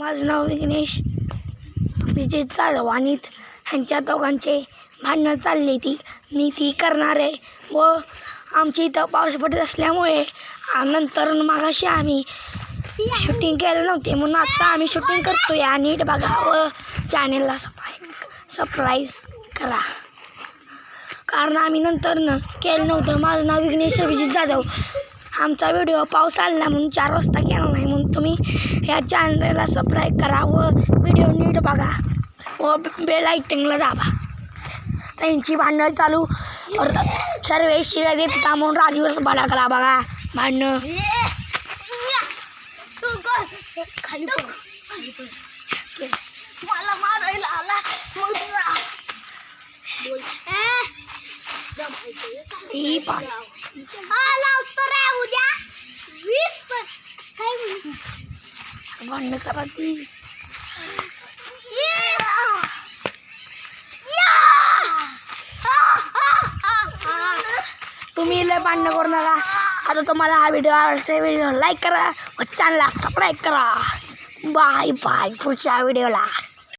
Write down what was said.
माझं नाव विघ्नेश. विजय जाधव आणि ह्यांच्या दोघांचे भांडणं चालली ती. मी ती करणार आहे व आमची इथं पाऊस पडत असल्यामुळे आ, नंतर मागाशी आम्ही शूटिंग केलं नव्हते म्हणून आत्ता आम्ही शूटिंग करतोय. आणि नीट बघा व चॅनेलला सप्राय सरप्राईज करा. कारण आम्ही नंतर न केलं नव्हतं. माझं नाव विघ्नेश अभिजित जाधव. आमचा व्हिडिओ पाऊस आला म्हणून चार वाजता केला नाही म्हणून तुम्ही या चॅनलला सबस्क्राईब करा व व्हिडिओ नीट बघा व बेल आयटिंगला दाबा. त्यांची भांडणं चालू. सर्व शिव्या देत होता म्हणून राजीवर भडकला बघा. भांडणं. खाली मला मारायला. ही पाड लावतो रे उद्या. वीस पण काय भांडणं करा ती. तुम्ही लय भांडणं करू नका. आता तुम्हाला हा व्हिडिओ आवडते व्हिडिओ लाईक करा व चॅनलला सबस्क्राईब करा. बाय बाय पुढच्या व्हिडिओला.